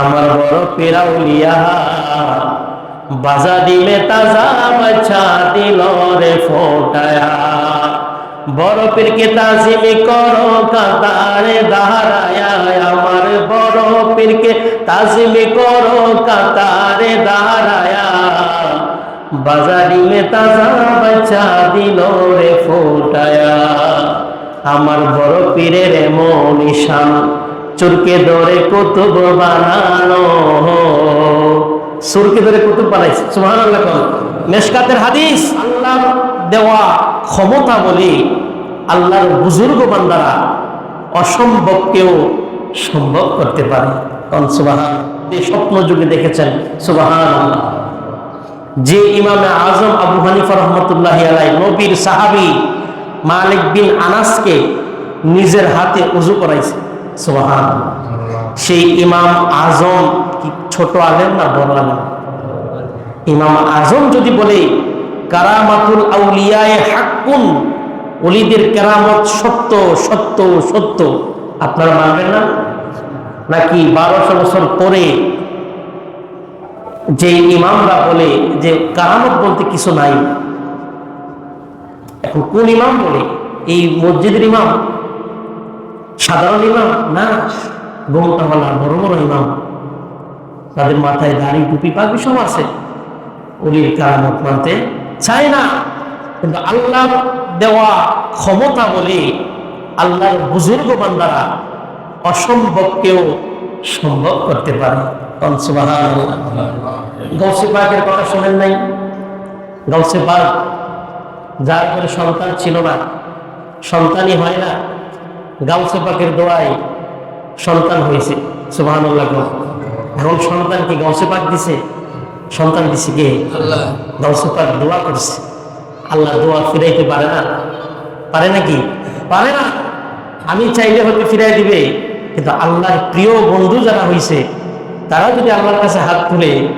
আমার বড় পেরাউলিয়া, বাজা দিলে তাজা বাচ্চা দিল রে ফোটায়া। বড় পীরকে তাজিমি করো কাতারে দাঁড়ায়া আমার বড় পীরকে তাজিমি করো কাতারে দাঁড়ায়া বাজারি মে তাজা বাচ্চা দিল রে ফোটায়া। আমার বড় পীরের এমন ঈশান চুরকে ধরে কুতুব বানানো সুরকে ধরে কুতুব বানাইছে, সুবহানাল্লাহ কোন। মেশকাতের হাদিস আল্লাহ দেওয়া ক্ষমতা বলে আল্লাহর বুজুর্গ বান্দারা অসম্ভবকেও সম্ভব করতে পারে। কোন সুবহান স্বপ্ন যুগে দেখেছেন, সুবহানাল্লাহ। যে ইমামে আজম আবু হানিফা রহমতুল্লাহ আলাই নবীর সাহাবি মালিক বিন আনাসকে নিজের হাতে উজু করাইছে। সেই ইমাম আজম কি ছোট আলেম না বড় আলেম? ইমাম আজম যদি বলে, কারামাতুল আউলিয়ায় হাক্কুন অলিদের কেরামত সত্য সত্য সত্য, আপনারা মানবেন না? নাকি বারোশো বছর পরে যে ইমামরা বলে যে কারামত বলতে কিছু নাই? এখন কোন ইমাম বলে? এই মসজিদের ইমাম সাধারণ ইমাম? না। গোমতাওয়ালা বড় বড় ইমাম। তাদের মাথায় দাড়ি, টুপি পাগি সব আছে। অলির কারামত মানতে চায় না। কিন্তু আল্লাহ দেওয়া ক্ষমতা বলে আল্লাহর বুজুর্গ বান্দারা অসম্ভবকেও সম্ভব করতে পারে গৌসে পাকের কথা শোনেন নাই? গৌসে পাক, যার করে সন্তান ছিল না, সন্তানই হয় না। গাউসে পাকের দোয়ায় সন্তান হয়েছে সুবাহানুল্লাহ এখন সন্তান কি গাউসে পাক দিছে সন্তান দিছে কে? গাউসে পাক দোয়া করছে। আল্লাহ দোয়া ফিরাইতে পারে না। পারে নাকি পারে না। আমি চাইলে হয়তো ফিরাই দিবে কিন্তু আল্লাহর প্রিয় বন্ধু যারা হয়েছে তারা যদি আল্লাহর কাছে হাত তুলে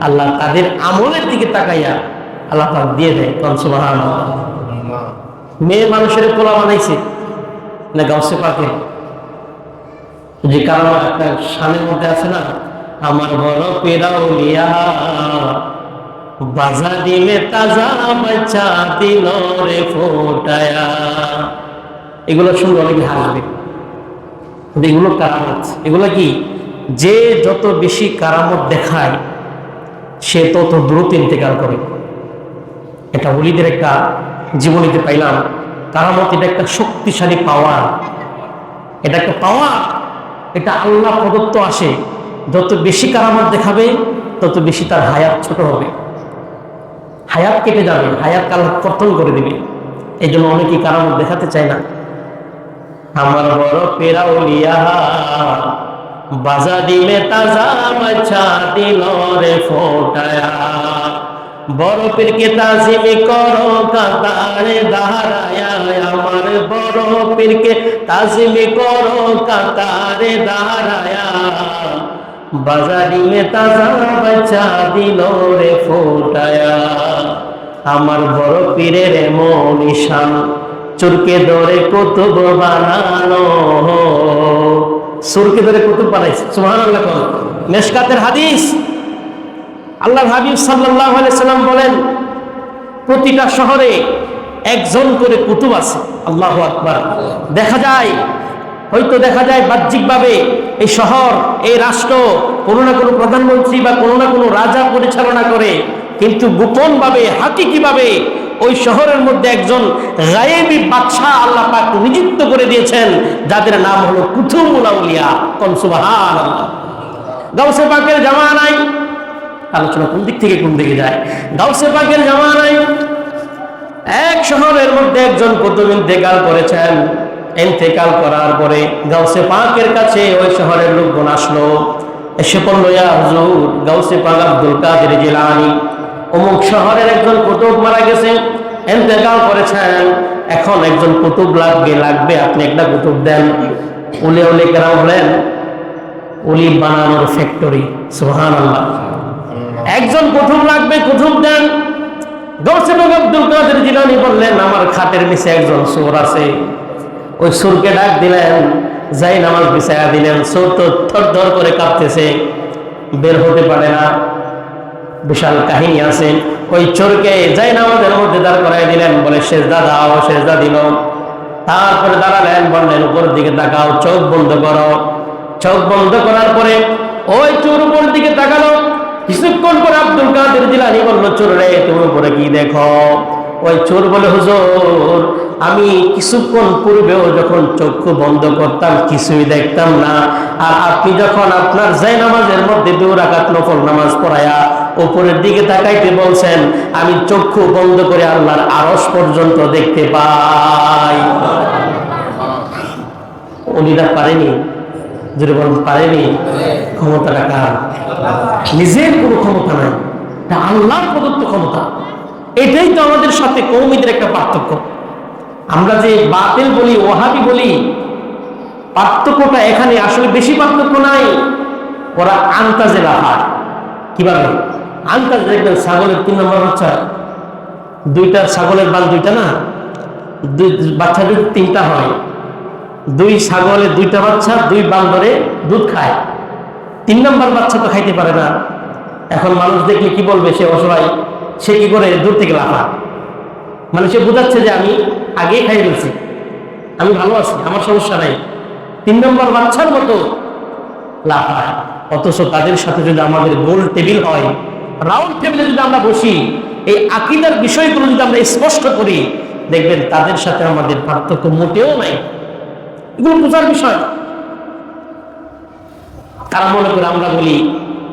আল্লাহ তাদের আমলের দিকে তাকাইয়া আল্লাহ পাক দিয়ে দেয়। কনসুবাহান মেয়ে মানুষের পোলা বানাইছে। না গাউসে পাকে যে কারণ একটা সানের মধ্যে আছে না, আমার বড় পেরাউলিয়া, বাজা দিলে তাজা বাচ্চা দিল রে ফোটায়া। এগুলো শুনলে অনেকে হাসবে। এগুলো কারামত। এগুলো কি? যে যত বেশি কারামত দেখায়, সে তত দ্রুত ইন্তেকাল করে। এটা অলিদের একটা জীবনীতে পাইলাম। কারামত এটা একটা শক্তিশালী পাওয়ার এটা একটা পাওয়ার এটা আল্লাহ প্রদত্ত আসে। যত বেশি কারামত দেখাবে, তত বেশি তার হায়াত ছোট হবে। হায়াত কেটে যাবে হায়াত কাল কর্তন করে দিবে। এই জন্য অনেকেই কারামত দেখাতে চায় না। আমার বড় পেরাউলিয়া, বাজা দিলে তাজা মাছা দিল রে ফোটায়া। বড় পীরকে তাজিমি করো কাতারে দাঁড়ায়া আমার বড় পীরকে তাজিমি করো কাতারে দাঁড়ায়া বাজারি মে তাজা বাচ্চা দিল রে ফোটায়া, আমার বড় পীরের এমন ঈশান চুরকে ধরে কুতুব বানানো সুরকে ধরে কুতুব বানাইছে, সুবহানাল্লাহ মেশকাতের হাদিস। আল্লাহ হাবিব আলাইহি সাল্লাম বলেন, প্রতিটা শহরে একজন করে কুতুব আছে। আল্লাহ আকবার। দেখা যায়, হয়তো দেখা যায় বাহ্যিকভাবে এই শহর, এই রাষ্ট্র কোনো না কোনো প্রধানমন্ত্রী বা কোনো না কোনো রাজা পরিচালনা করে, কিন্তু গোপনভাবে, হাকিকিভাবে ওই শহরের মধ্যে একজন গায়েবী বাদশাহ আল্লাহ পাক নিযুক্ত করে দিয়েছেন, যাদের নাম হলো কুথুমুল আউলিয়া। কোন সুবহান আল্লাহ গাউসে পাকের জামানায় আলোচনা কোন দিক থেকে কোন দিকে যায়? গাউসে পাকের জামানায় এক শহরের মধ্যে একজন কুতুব ইন্তেকাল করেছেন। ইন্তেকাল করার পরে গাউসে পাকের কাছে ওই শহরের লোকজন আসলো। এসে পড়ল, ইয়া হুজুর, গাউসে পাক আব্দুল কাদের জিলানি, অমুক শহরের একজন কুতুব মারা গেছে। ইন্তেকাল করেছেন, এখন একজন কুতুব লাগবে লাগবে, আপনি একটা কুতুব দেন। উলে উলে কেরাম হলেন উলি বানানোর ফ্যাক্টরি সুহান আল্লাহ একজন কুতুব লাগবে কুতুব দেন। গৌসে বাগ আব্দুল বললেন, আমার নিচে একজন আছে। ওই সুরকে ডাক দিলেন, যাই নামাজ বিছায়া দিলেন। থর থর করে বের হতে পারে না। বিশাল কাহিনী আছে। ওই চোরকে যাই না আমাদের মধ্যে দাঁড় করাই দিলেন, বলে শেষদা দাও শেষদা দিল। তারপরে দাঁড়ালেন, বললেন উপরের দিকে তাকাও, চোখ বন্ধ করো। চোখ বন্ধ করার পরে ওই চোর উপর দিকে তাকালো। কিছুক্ষণ পরে আব্দুল কাদের জিলানি বলল, চোর রে তুমি উপরে কি দেখো? ওই চোর বলে, হুজুর, আমি কিছুক্ষণ পূর্বেও যখন চক্ষু বন্ধ করতাম, কিছুই দেখতাম না। আর আপনি যখন আপনার জায় নামাজের মধ্যে দু রাকাত নফল নামাজ পড়ায়া উপরের দিকে তাকাইতে বলছেন, আমি চক্ষু বন্ধ করে আল্লাহর আরস পর্যন্ত দেখতে পাই। উনিরা পারেনি? যদি বলেন পারেনি, ক্ষমতাটা কার? নিজের কোনো ক্ষমতা নাই এটা আল্লাহর প্রদত্ত ক্ষমতা। এটাই তো আমাদের সাথে কৌমিদের একটা পার্থক্য। আমরা যে বাতিল বলি ওহাবি বলি, পার্থক্যটা এখানে আসলে বেশি পার্থক্য নাই। ওরা আন্তাজে লাফায় কীভাবে? আন্তাজ দেখবেন ছাগলের তিন নম্বর বাচ্চা। দুইটা ছাগলের বাল দুইটা না? দুই বাচ্চা যদি তিনটা হয়, দুই ছাগলের দুইটা বাচ্চা, দুই বান্দরে দুধ খায়। তিন নম্বর বাচ্চা তো খাইতে পারে না। এখন মানুষ দেখলে কি বলবে, সে অসহায়, সে কি করে দূর থেকে লাফা মানে সে বোঝাচ্ছে যে আমি আগেই খাই ফেলছি। আমি ভালো আছি, আমার সমস্যা নাই। তিন নম্বর বাচ্চার মতো লাফা অথচ তাদের সাথে যদি আমাদের গোল টেবিল হয়, রাউন্ড টেবিলে যদি আমরা বসি, এই আকিদার বিষয়গুলো যদি আমরা স্পষ্ট করি, দেখবেন তাদের সাথে আমাদের পার্থক্য মোটেও নাই। এগুলো বোঝার বিষয়। তারা মনে করে আমরা বলি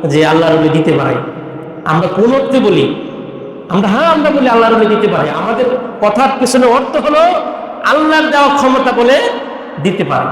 যে আল্লাহ রবি দিতে পারে। আমরা কোন অর্থে বলি? আমরা হ্যাঁ আমরা বলি আল্লাহ রবি দিতে পারে। আমাদের কথার পেছনে অর্থ হলো আল্লাহর দেওয়া ক্ষমতা বলে দিতে পারে।